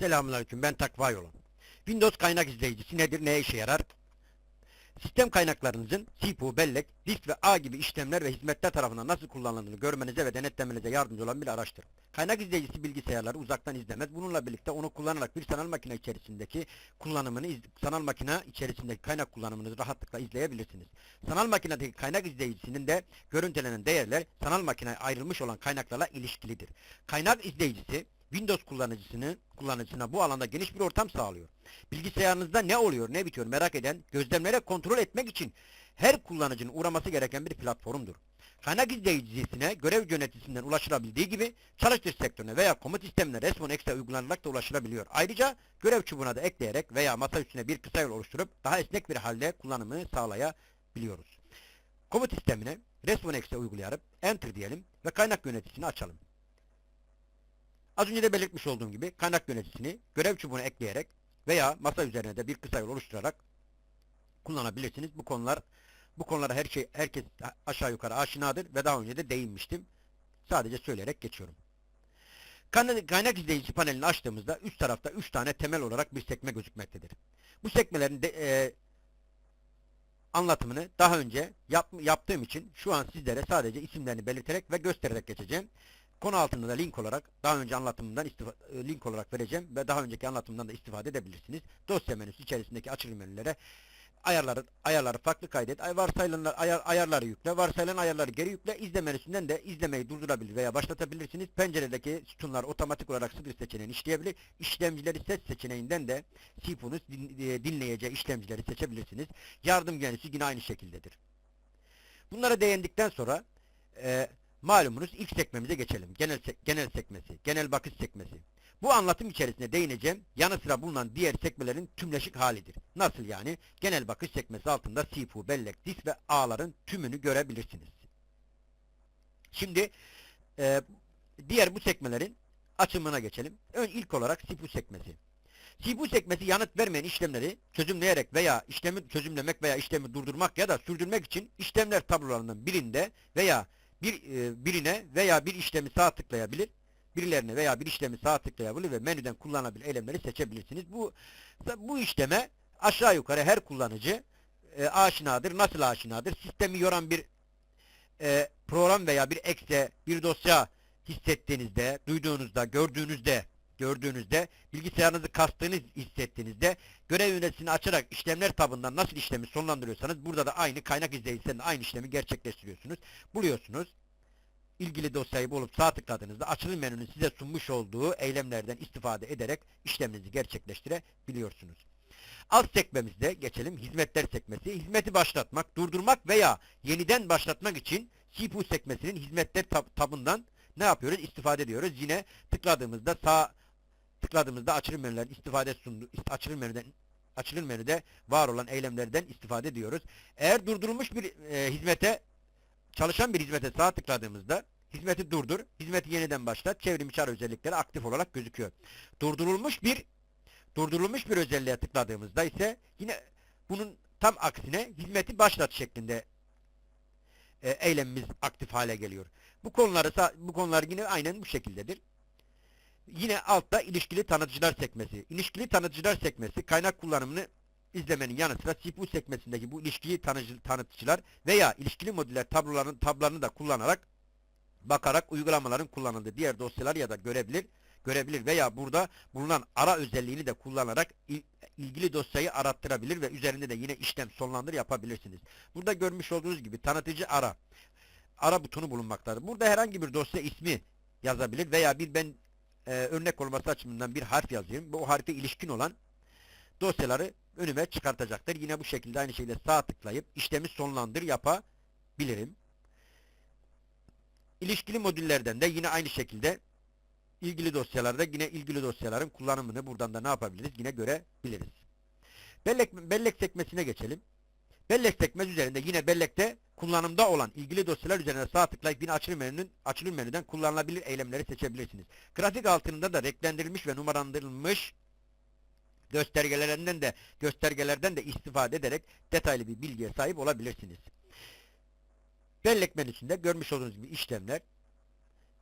Selamünaleyküm ben Takva Yolu. Windows kaynak izleyicisi nedir, neye işe yarar? Sistem kaynaklarınızın CPU, bellek, disk ve ağ gibi işlemler ve hizmetler tarafından nasıl kullanıldığını görmenize ve denetlemenize yardımcı olan bir araçtır. Kaynak izleyicisi bilgisayarları uzaktan izlemez. Bununla birlikte onu kullanarak bir sanal makine içerisindeki kullanımını, sanal makine içerisindeki kaynak kullanımını rahatlıkla izleyebilirsiniz. Sanal makinedeki kaynak izleyicisinin de görüntülenen değerler sanal makineye ayrılmış olan kaynaklarla ilişkilidir. Kaynak izleyicisi Windows kullanıcısını kullanıcısına bu alanda geniş bir ortam sağlıyor. Bilgisayarınızda ne oluyor, ne bitiyor merak eden, gözlemlere kontrol etmek için her kullanıcının uğraması gereken bir platformdur. Kaynak izleyicisine görev yöneticisinden ulaşılabildiği gibi çalıştır sektörüne veya komut sistemine Resmon X'e uygulanarak da ulaşılabiliyor. Ayrıca görev çubuğuna da ekleyerek veya masa üstüne bir kısa yol oluşturup daha esnek bir halde kullanımını sağlayabiliyoruz. Komut sistemine Resmon X'e uygulayarak Enter diyelim ve kaynak yöneticisini açalım. Az önce de belirtmiş olduğum gibi kaynak yöneticisini görev çubuğuna ekleyerek veya masa üzerine de bir kısa yol oluşturarak kullanabilirsiniz. Bu konular bu konulara her şey herkes aşağı yukarı aşinadır ve daha önce de değinmiştim. Sadece söyleyerek geçiyorum. Kaynak, izleyici panelini açtığımızda üst tarafta 3 tane temel olarak bir sekme gözükmektedir. Bu sekmelerin de, e, anlatımını daha önce yap, yaptığım için şu an sizlere sadece isimlerini belirterek ve göstererek geçeceğim. Konu altında da link olarak daha önce anlatımından e, link olarak vereceğim ve daha önceki anlatımdan da istifade edebilirsiniz. Dosya menüsü içerisindeki açılım menülere ayarları ayarları farklı kaydet. Ay varsayılanlar ayar, ayarları yükle. Varsayılan ayarları geri yükle. İzle menüsünden de izlemeyi durdurabilir veya başlatabilirsiniz. Penceredeki sütunlar otomatik olarak sıfır seçeneğini işleyebilir. İşlemcileri seç seçeneğinden de din, e, dinleyeceği işlemcileri seçebilirsiniz. Yardım menüsü yine aynı şekildedir. Bunlara değindikten sonra e, malumunuz ilk sekmemize geçelim. Genel sek- genel sekmesi, genel bakış sekmesi. Bu anlatım içerisinde değineceğim yanı sıra bulunan diğer sekmelerin tümleşik halidir. Nasıl yani? Genel bakış sekmesi altında CPU, bellek, disk ve ağların tümünü görebilirsiniz. Şimdi e, diğer bu sekmelerin açımına geçelim. Ön ilk olarak CPU sekmesi. CPU sekmesi yanıt vermeyen işlemleri çözümleyerek veya işlemi çözümlemek veya işlemi durdurmak ya da sürdürmek için işlemler tablolarından birinde veya bir e, birine veya bir işlemi sağ tıklayabilir birilerine veya bir işlemi sağ tıklayabilir ve menüden kullanılabilir eylemleri seçebilirsiniz. Bu bu işleme aşağı yukarı her kullanıcı e, aşinadır. Nasıl aşinadır? Sistemi yoran bir e, program veya bir ekse, bir dosya hissettiğinizde, duyduğunuzda, gördüğünüzde, gördüğünüzde, bilgisayarınızı kastığınız hissettiğinizde görev yöneticisini açarak işlemler tabından nasıl işlemi sonlandırıyorsanız burada da aynı kaynak izleyicisinde aynı işlemi gerçekleştiriyorsunuz. Buluyorsunuz ilgili dosyayı bulup sağ tıkladığınızda açılım menünün size sunmuş olduğu eylemlerden istifade ederek işleminizi gerçekleştirebiliyorsunuz. Alt sekmemizde geçelim. Hizmetler sekmesi. Hizmeti başlatmak, durdurmak veya yeniden başlatmak için CPU sekmesinin hizmetler tab tabından ne yapıyoruz? İstifade ediyoruz. Yine tıkladığımızda sağ tıkladığımızda açılım menülerin istifade sunduğu açılım menüden açılım menüde var olan eylemlerden istifade ediyoruz. Eğer durdurulmuş bir e, hizmete çalışan bir hizmete sağ tıkladığımızda hizmeti durdur, hizmeti yeniden başlat, çevrim içi ara özellikleri aktif olarak gözüküyor. Durdurulmuş bir durdurulmuş bir özelliğe tıkladığımızda ise yine bunun tam aksine hizmeti başlat şeklinde e, eylemimiz aktif hale geliyor. Bu konuları bu konular yine aynen bu şekildedir. Yine altta ilişkili tanıtıcılar sekmesi. İlişkili tanıtıcılar sekmesi kaynak kullanımını izlemenin yanı sıra CPU sekmesindeki bu ilişkili tanıtıcılar veya ilişkili modüller tabloların tablarını da kullanarak bakarak uygulamaların kullanıldığı diğer dosyalar ya da görebilir görebilir veya burada bulunan ara özelliğini de kullanarak il- ilgili dosyayı arattırabilir ve üzerinde de yine işlem sonlandır yapabilirsiniz. Burada görmüş olduğunuz gibi tanıtıcı ara ara butonu bulunmaktadır. Burada herhangi bir dosya ismi yazabilir veya bir ben e, örnek olması açısından bir harf yazayım. Bu harfe ilişkin olan dosyaları önüme çıkartacaktır. Yine bu şekilde aynı şekilde sağ tıklayıp işlemi sonlandır yapabilirim. İlişkili modüllerden de yine aynı şekilde ilgili dosyalarda yine ilgili dosyaların kullanımını buradan da ne yapabiliriz? Yine görebiliriz. Bellek, bellek sekmesine geçelim. Bellek sekmesi üzerinde yine bellekte kullanımda olan ilgili dosyalar üzerine sağ tıklayıp yine açılım menünün açılım menüden kullanılabilir eylemleri seçebilirsiniz. Grafik altında da renklendirilmiş ve numaralandırılmış göstergelerinden de göstergelerden de istifade ederek detaylı bir bilgiye sahip olabilirsiniz. Bellek menüsünde görmüş olduğunuz gibi işlemler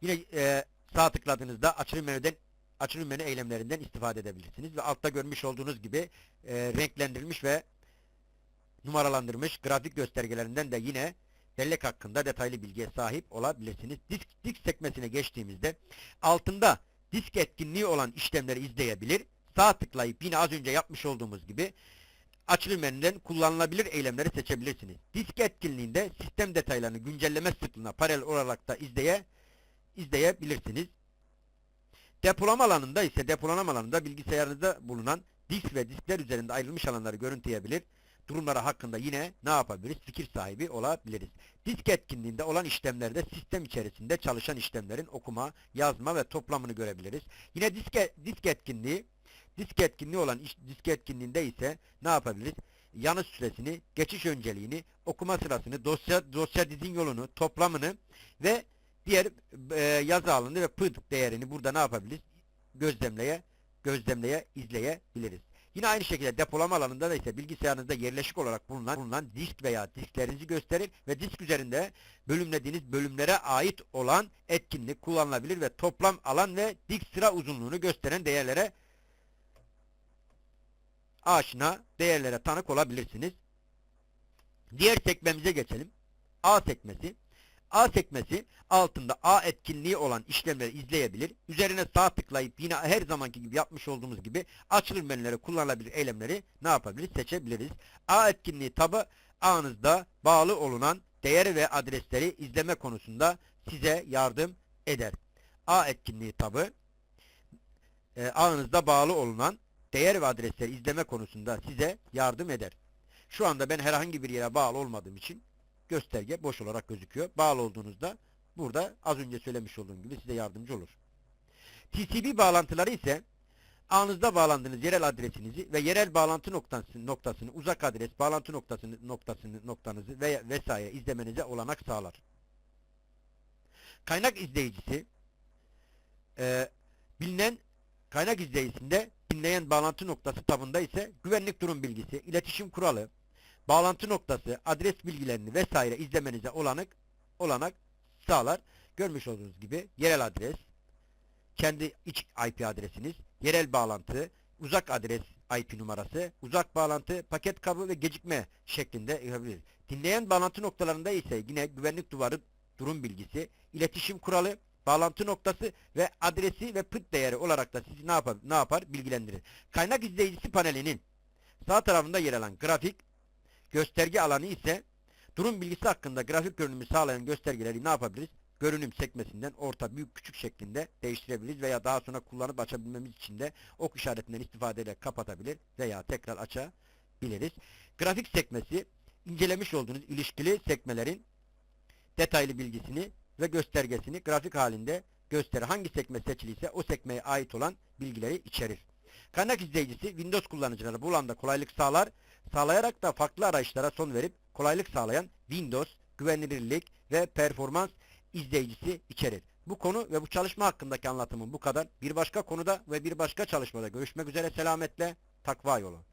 yine e, sağ tıkladığınızda açılım menüden açılım menü eylemlerinden istifade edebilirsiniz. Ve altta görmüş olduğunuz gibi e, renklendirilmiş ve numaralandırılmış grafik göstergelerinden de yine bellek hakkında detaylı bilgiye sahip olabilirsiniz. Disk, disk sekmesine geçtiğimizde altında disk etkinliği olan işlemleri izleyebilir. Sağ tıklayıp yine az önce yapmış olduğumuz gibi açılım menüden kullanılabilir eylemleri seçebilirsiniz. Disk etkinliğinde sistem detaylarını güncelleme sıklığına paralel olarak da izleye, izleyebilirsiniz. Depolama alanında ise depolama alanında bilgisayarınızda bulunan disk ve diskler üzerinde ayrılmış alanları görüntüleyebilir. Durumları hakkında yine ne yapabiliriz? Fikir sahibi olabiliriz. Disk etkinliğinde olan işlemlerde sistem içerisinde çalışan işlemlerin okuma, yazma ve toplamını görebiliriz. Yine disk, disk etkinliği disk etkinliği olan disk etkinliğinde ise ne yapabiliriz? Yanıt süresini, geçiş önceliğini, okuma sırasını, dosya dosya dizin yolunu, toplamını ve diğer e, yazı alanı ve pıd değerini burada ne yapabiliriz? Gözlemleye, gözlemleye, izleyebiliriz. Yine aynı şekilde depolama alanında da ise bilgisayarınızda yerleşik olarak bulunan, bulunan disk veya disklerinizi gösterir ve disk üzerinde bölümlediğiniz bölümlere ait olan etkinlik kullanılabilir ve toplam alan ve disk sıra uzunluğunu gösteren değerlere aşina değerlere tanık olabilirsiniz. Diğer sekmemize geçelim. A sekmesi. A sekmesi altında A etkinliği olan işlemleri izleyebilir. Üzerine sağ tıklayıp yine her zamanki gibi yapmış olduğumuz gibi açılım menüleri kullanılabilir eylemleri ne yapabiliriz? Seçebiliriz. A etkinliği tabı ağınızda bağlı olunan değer ve adresleri izleme konusunda size yardım eder. A etkinliği tabı e, ağınızda bağlı olunan değer ve adresleri izleme konusunda size yardım eder. Şu anda ben herhangi bir yere bağlı olmadığım için gösterge boş olarak gözüküyor. Bağlı olduğunuzda burada az önce söylemiş olduğum gibi size yardımcı olur. TCP bağlantıları ise ağınızda bağlandığınız yerel adresinizi ve yerel bağlantı noktası, noktasını, uzak adres, bağlantı noktasını, noktasını, noktanızı ve vesaire izlemenize olanak sağlar. Kaynak izleyicisi e, bilinen kaynak izleyicisinde dinleyen bağlantı noktası tabında ise güvenlik durum bilgisi, iletişim kuralı, bağlantı noktası, adres bilgilerini vesaire izlemenize olanak, olanak sağlar. Görmüş olduğunuz gibi yerel adres, kendi iç IP adresiniz, yerel bağlantı, uzak adres IP numarası, uzak bağlantı, paket kabı ve gecikme şeklinde yapabiliriz. Dinleyen bağlantı noktalarında ise yine güvenlik duvarı durum bilgisi, iletişim kuralı, bağlantı noktası ve adresi ve pıt değeri olarak da sizi ne yapar, ne yapar bilgilendirir. Kaynak izleyicisi panelinin sağ tarafında yer alan grafik, gösterge alanı ise durum bilgisi hakkında grafik görünümü sağlayan göstergeleri ne yapabiliriz? Görünüm sekmesinden orta, büyük, küçük şeklinde değiştirebiliriz veya daha sonra kullanıp açabilmemiz için de ok işaretinden istifadeyle kapatabilir veya tekrar açabiliriz. Grafik sekmesi incelemiş olduğunuz ilişkili sekmelerin detaylı bilgisini ve göstergesini grafik halinde gösterir. Hangi sekme seçiliyse o sekmeye ait olan bilgileri içerir. Kaynak izleyicisi Windows kullanıcıları bu alanda kolaylık sağlar, sağlayarak da farklı arayışlara son verip kolaylık sağlayan Windows, güvenilirlik ve performans izleyicisi içerir. Bu konu ve bu çalışma hakkındaki anlatımım bu kadar. Bir başka konuda ve bir başka çalışmada görüşmek üzere selametle takva yolu.